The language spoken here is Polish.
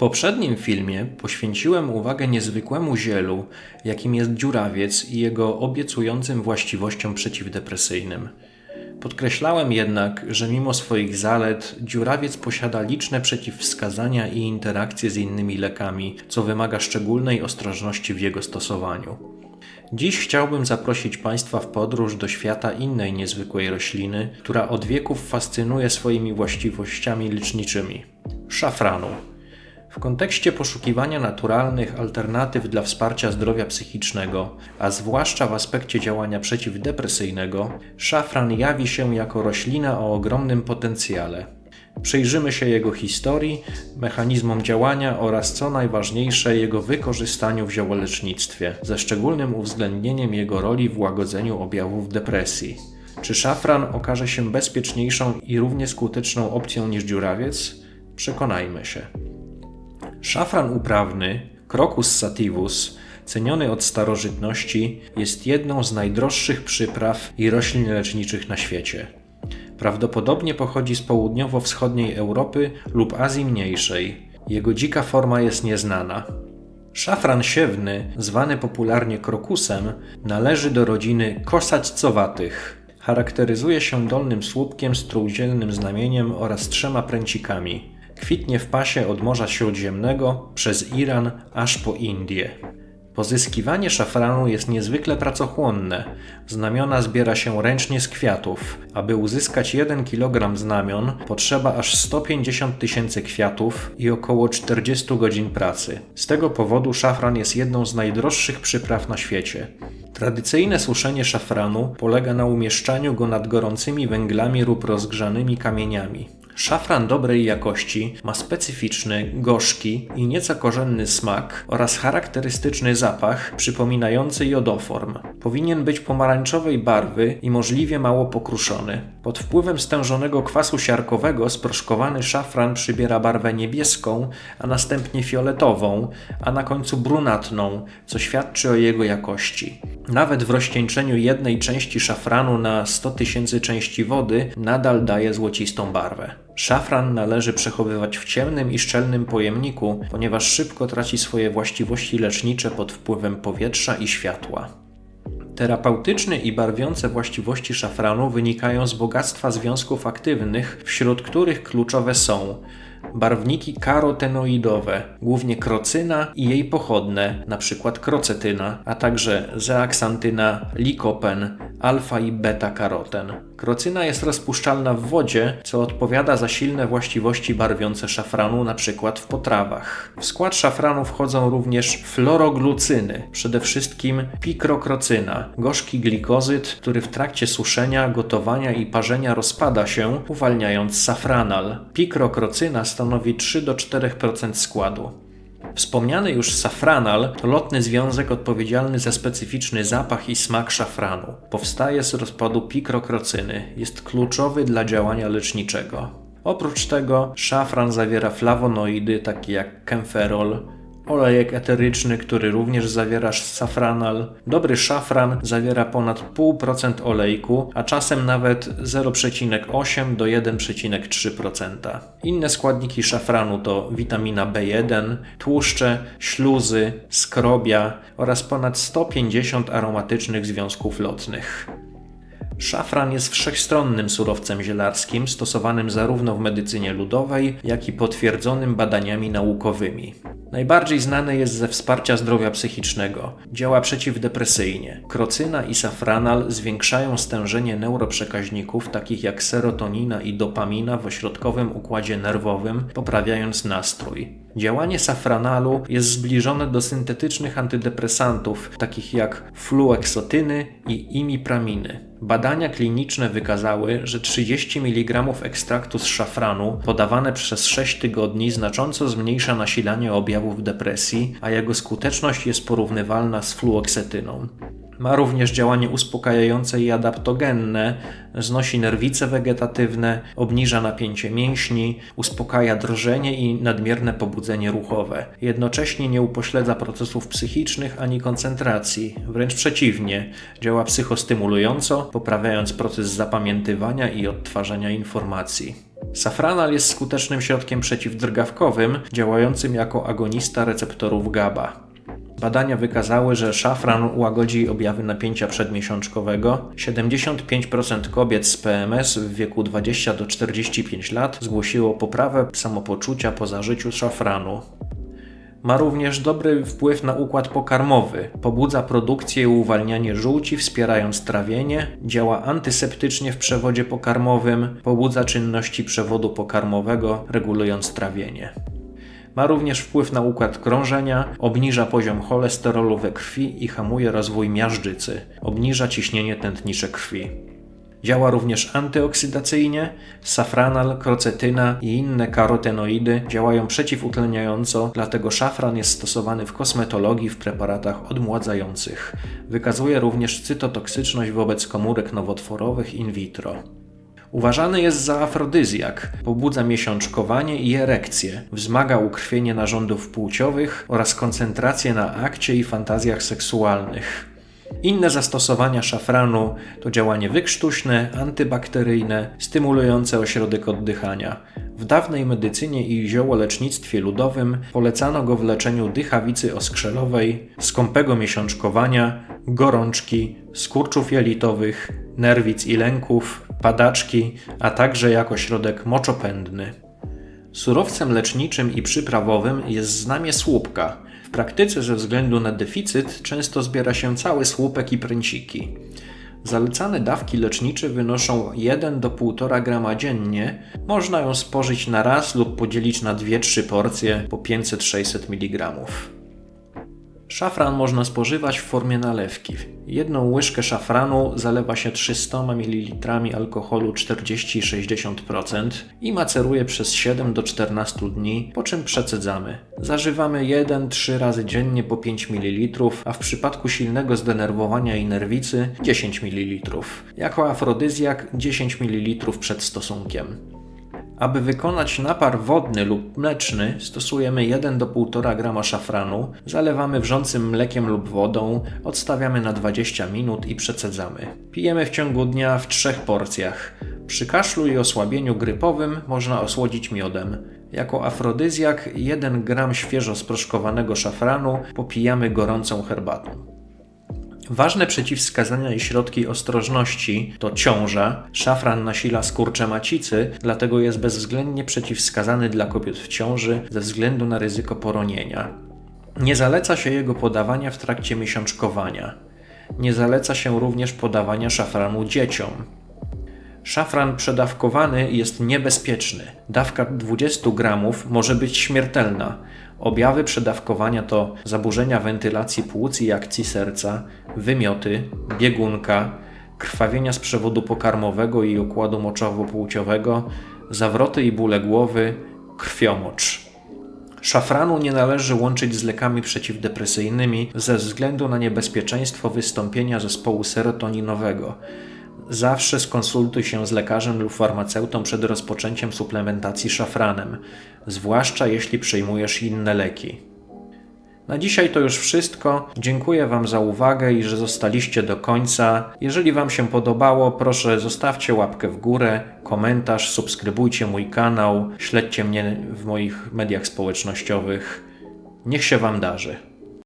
poprzednim filmie poświęciłem uwagę niezwykłemu zielu, jakim jest dziurawiec i jego obiecującym właściwościom przeciwdepresyjnym. Podkreślałem jednak, że mimo swoich zalet, dziurawiec posiada liczne przeciwwskazania i interakcje z innymi lekami, co wymaga szczególnej ostrożności w jego stosowaniu. Dziś chciałbym zaprosić Państwa w podróż do świata innej niezwykłej rośliny, która od wieków fascynuje swoimi właściwościami leczniczymi szafranu. W kontekście poszukiwania naturalnych alternatyw dla wsparcia zdrowia psychicznego, a zwłaszcza w aspekcie działania przeciwdepresyjnego, szafran jawi się jako roślina o ogromnym potencjale. Przyjrzymy się jego historii, mechanizmom działania oraz co najważniejsze jego wykorzystaniu w ziołolecznictwie, ze szczególnym uwzględnieniem jego roli w łagodzeniu objawów depresji. Czy szafran okaże się bezpieczniejszą i równie skuteczną opcją niż dziurawiec? Przekonajmy się. Szafran uprawny, Crocus sativus, ceniony od starożytności, jest jedną z najdroższych przypraw i roślin leczniczych na świecie. Prawdopodobnie pochodzi z południowo-wschodniej Europy lub Azji Mniejszej. Jego dzika forma jest nieznana. Szafran siewny, zwany popularnie krokusem, należy do rodziny kosaćcowatych. Charakteryzuje się dolnym słupkiem z trójdzielnym znamieniem oraz trzema pręcikami. Kwitnie w pasie od Morza Śródziemnego przez Iran aż po Indię. Pozyskiwanie szafranu jest niezwykle pracochłonne. Znamiona zbiera się ręcznie z kwiatów. Aby uzyskać 1 kg znamion, potrzeba aż 150 tysięcy kwiatów i około 40 godzin pracy. Z tego powodu szafran jest jedną z najdroższych przypraw na świecie. Tradycyjne suszenie szafranu polega na umieszczaniu go nad gorącymi węglami lub rozgrzanymi kamieniami. Szafran dobrej jakości ma specyficzny, gorzki i nieco korzenny smak oraz charakterystyczny zapach przypominający jodoform. Powinien być pomarańczowej barwy i możliwie mało pokruszony. Pod wpływem stężonego kwasu siarkowego sproszkowany szafran przybiera barwę niebieską, a następnie fioletową, a na końcu brunatną, co świadczy o jego jakości. Nawet w rozcieńczeniu jednej części szafranu na 100 tysięcy części wody nadal daje złocistą barwę. Szafran należy przechowywać w ciemnym i szczelnym pojemniku, ponieważ szybko traci swoje właściwości lecznicze pod wpływem powietrza i światła. Terapeutyczne i barwiące właściwości szafranu wynikają z bogactwa związków aktywnych, wśród których kluczowe są barwniki karotenoidowe, głównie krocyna i jej pochodne, np. krocetyna, a także zeaksantyna, likopen, alfa i beta-karoten. Krocyna jest rozpuszczalna w wodzie, co odpowiada za silne właściwości barwiące szafranu, np. w potrawach. W skład szafranu wchodzą również floroglucyny, przede wszystkim pikrokrocyna, gorzki glikozyt, który w trakcie suszenia, gotowania i parzenia rozpada się, uwalniając safranal. Pikrokrocyna stanowi 3-4% składu. Wspomniany już safranal to lotny związek odpowiedzialny za specyficzny zapach i smak szafranu. Powstaje z rozpadu pikrokrocyny. Jest kluczowy dla działania leczniczego. Oprócz tego szafran zawiera flawonoidy takie jak kemferol, olejek eteryczny, który również zawiera safranal. Dobry szafran zawiera ponad 0,5% olejku, a czasem nawet 0,8 do 1,3%. Inne składniki szafranu to witamina B1, tłuszcze, śluzy, skrobia oraz ponad 150 aromatycznych związków lotnych. Szafran jest wszechstronnym surowcem zielarskim, stosowanym zarówno w medycynie ludowej, jak i potwierdzonym badaniami naukowymi. Najbardziej znany jest ze wsparcia zdrowia psychicznego. Działa przeciwdepresyjnie. Krocyna i safranal zwiększają stężenie neuroprzekaźników takich jak serotonina i dopamina w ośrodkowym układzie nerwowym, poprawiając nastrój. Działanie safranalu jest zbliżone do syntetycznych antydepresantów takich jak flueksotyny i imipraminy. Badania kliniczne wykazały, że 30 mg ekstraktu z szafranu podawane przez 6 tygodni znacząco zmniejsza nasilanie objawów depresji, a jego skuteczność jest porównywalna z fluoksetyną. Ma również działanie uspokajające i adaptogenne, znosi nerwice wegetatywne, obniża napięcie mięśni, uspokaja drżenie i nadmierne pobudzenie ruchowe. Jednocześnie nie upośledza procesów psychicznych ani koncentracji, wręcz przeciwnie, działa psychostymulująco, poprawiając proces zapamiętywania i odtwarzania informacji. Safranal jest skutecznym środkiem przeciwdrgawkowym, działającym jako agonista receptorów GABA. Badania wykazały, że szafran łagodzi objawy napięcia przedmiesiączkowego. 75% kobiet z PMS w wieku 20 do 45 lat zgłosiło poprawę samopoczucia po zażyciu szafranu. Ma również dobry wpływ na układ pokarmowy. Pobudza produkcję i uwalnianie żółci, wspierając trawienie, działa antyseptycznie w przewodzie pokarmowym, pobudza czynności przewodu pokarmowego, regulując trawienie. Ma również wpływ na układ krążenia, obniża poziom cholesterolu we krwi i hamuje rozwój miażdżycy, obniża ciśnienie tętnicze krwi. Działa również antyoksydacyjnie. Safranal, krocetyna i inne karotenoidy działają przeciwutleniająco, dlatego szafran jest stosowany w kosmetologii w preparatach odmładzających. Wykazuje również cytotoksyczność wobec komórek nowotworowych in vitro. Uważany jest za afrodyzjak, pobudza miesiączkowanie i erekcję, wzmaga ukrwienie narządów płciowych oraz koncentrację na akcie i fantazjach seksualnych. Inne zastosowania szafranu to działanie wykrztuśne, antybakteryjne, stymulujące ośrodek oddychania. W dawnej medycynie i ziołolecznictwie ludowym polecano go w leczeniu dychawicy oskrzelowej, skąpego miesiączkowania, gorączki, skurczów jelitowych, nerwic i lęków, padaczki, a także jako środek moczopędny. Surowcem leczniczym i przyprawowym jest znamie słupka. W praktyce ze względu na deficyt często zbiera się cały słupek i pręciki. Zalecane dawki lecznicze wynoszą 1 do 1,5 grama dziennie. Można ją spożyć na raz lub podzielić na 2-3 porcje po 500-600 mg. Szafran można spożywać w formie nalewki. Jedną łyżkę szafranu zalewa się 300 ml alkoholu 40-60% i maceruje przez 7 do 14 dni, po czym przecedzamy. Zażywamy 1-3 razy dziennie po 5 ml, a w przypadku silnego zdenerwowania i nerwicy 10 ml. Jako afrodyzjak 10 ml przed stosunkiem. Aby wykonać napar wodny lub mleczny, stosujemy 1 do 1,5 g szafranu, zalewamy wrzącym mlekiem lub wodą, odstawiamy na 20 minut i przecedzamy. Pijemy w ciągu dnia w trzech porcjach. Przy kaszlu i osłabieniu grypowym można osłodzić miodem. Jako afrodyzjak 1 g świeżo sproszkowanego szafranu popijamy gorącą herbatą. Ważne przeciwwskazania i środki ostrożności to ciąża. Szafran nasila skurcze macicy, dlatego jest bezwzględnie przeciwwskazany dla kobiet w ciąży ze względu na ryzyko poronienia. Nie zaleca się jego podawania w trakcie miesiączkowania. Nie zaleca się również podawania szafranu dzieciom. Szafran przedawkowany jest niebezpieczny. Dawka 20 gramów może być śmiertelna. Objawy przedawkowania to zaburzenia wentylacji płuc i akcji serca, wymioty, biegunka, krwawienia z przewodu pokarmowego i układu moczowo-płciowego, zawroty i bóle głowy, krwiomocz. Szafranu nie należy łączyć z lekami przeciwdepresyjnymi ze względu na niebezpieczeństwo wystąpienia zespołu serotoninowego. Zawsze skonsultuj się z lekarzem lub farmaceutą przed rozpoczęciem suplementacji szafranem, zwłaszcza jeśli przyjmujesz inne leki. Na dzisiaj to już wszystko. Dziękuję Wam za uwagę i że zostaliście do końca. Jeżeli Wam się podobało, proszę zostawcie łapkę w górę, komentarz, subskrybujcie mój kanał, śledźcie mnie w moich mediach społecznościowych. Niech się Wam darzy.